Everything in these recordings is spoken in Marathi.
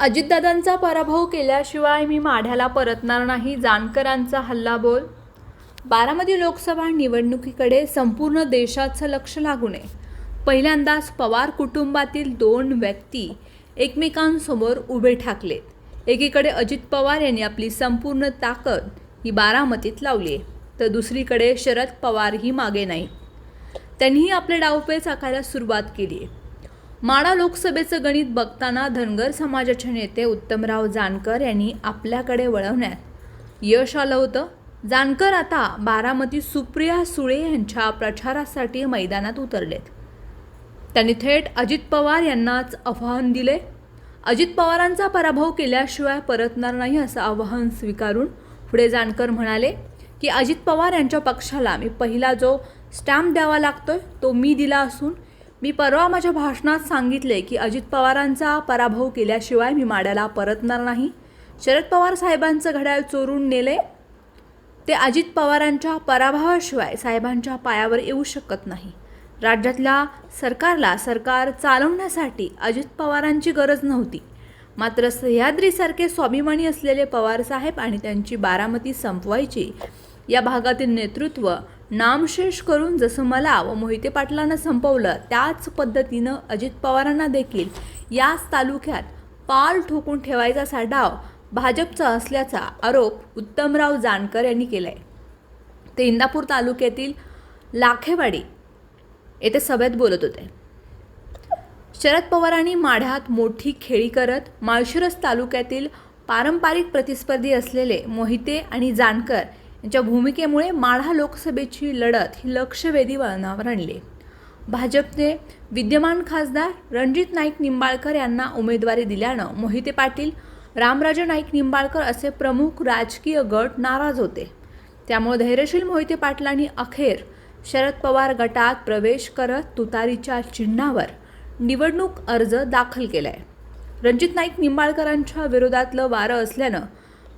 अजितदादांचा पराभव केल्याशिवाय मी माढ्याला परतणार नाही जानकरांचा हल्लाबोल. बारामती लोकसभा निवडणुकीकडे संपूर्ण देशाचं लक्ष लागू नये. पहिल्यांदाच पवार कुटुंबातील दोन व्यक्ती एकमेकांसमोर उभे ठाकलेत. एकीकडे अजित पवार यांनी आपली संपूर्ण ताकद ही बारामतीत लावली आहे तर दुसरीकडे शरद पवारही मागे नाही. त्यांनीही आपले डावपेच आखायला सुरुवात केली आहे. माडा लोकसभेचं गणित बघताना धनगर समाजाचे नेते उत्तमराव जानकर यांनी आपल्याकडे वळवण्यात यश आलं होतं. जानकर आता बारामती सुप्रिया सुळे यांच्या प्रचारासाठी मैदानात उतरलेत. त्यांनी थेट अजित पवार यांनाच आव्हान दिले. अजित पवारांचा पराभव केल्याशिवाय परतणार नाही असं आव्हान स्वीकारून पुढे जानकर म्हणाले की अजित पवार यांच्या पक्षाला मी पहिला जो स्टॅम्प द्यावा लागतोय तो मी दिला असून मी परवा माझ्या भाषणात सांगितले की अजित पवारांचा पराभव केल्याशिवाय मी माड्याला परतणार नाही. शरद पवार साहेबांचं घड्याळ चोरून नेले. ते अजित पवारांच्या पराभवाशिवाय साहेबांच्या पायावर येऊ शकत नाही. राज्यातल्या सरकारला सरकार चालवण्यासाठी अजित पवारांची गरज नव्हती. मात्र सह्याद्रीसारखे स्वाभिमानी असलेले पवारसाहेब आणि त्यांची बारामती संपवायची या भागातील नेतृत्व नामशेष करून जसं मला व मोहिते पाटलांना संपवलं त्याच पद्धतीनं अजित पवारांना देखील याच तालुक्यात पाल ठोकून ठेवायचा असा डाव भाजपचा असल्याचा आरोप उत्तमराव जानकर यांनी केला आहे ते इंदापूर तालुक्यातील लाखेवाडी येथे सभेत बोलत होते. शरद पवारांनी माढ्यात मोठी खेळी करत माळशिरस तालुक्यातील पारंपरिक प्रतिस्पर्धी असलेले मोहिते आणि जानकर यांच्या भूमिकेमुळे माढा लोकसभेची लढत ही लक्षवेधी वळणावर आणली. भाजपने विद्यमान खासदार रणजित नाईक निंबाळकर यांना उमेदवारी दिल्यानं मोहिते पाटील रामराजे नाईक निंबाळकर असे प्रमुख राजकीय गट नाराज होते. त्यामुळे धैर्यशील मोहिते पाटलांनी अखेर शरद पवार गटात प्रवेश करत तुतारीच्या चिन्हावर निवडणूक अर्ज दाखल केला आहे रणजित नाईक निंबाळकरांच्या विरोधातलं वारं असल्यानं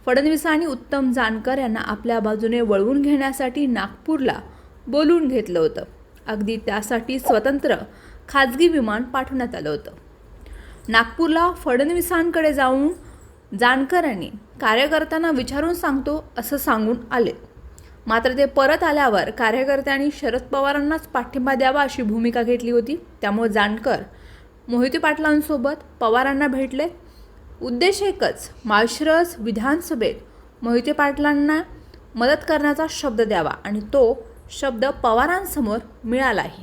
फडणवीसांनी उत्तम जानकर यांना आपल्या बाजूने वळवून घेण्यासाठी नागपूरला बोलवून घेतलं होतं. अगदी त्यासाठी स्वतंत्र खाजगी विमान पाठवण्यात आलं होतं. नागपूरला फडणवीसांकडे जाऊन जानकरांनी कार्यकर्त्यांना विचारून सांगतो असं सांगून आले. मात्र ते परत आल्यावर कार्यकर्त्यांनी शरद पवारांनाच पाठिंबा द्यावा अशी भूमिका घेतली होती. त्यामुळे जानकर मोहिते पाटलांसोबत पवारांना भेटले. उद्देश एकच माळशिरस विधानसभेत मोहिते पाटलांना मदत करण्याचा शब्द द्यावा आणि तो शब्द पवारांसमोर मिळालाही.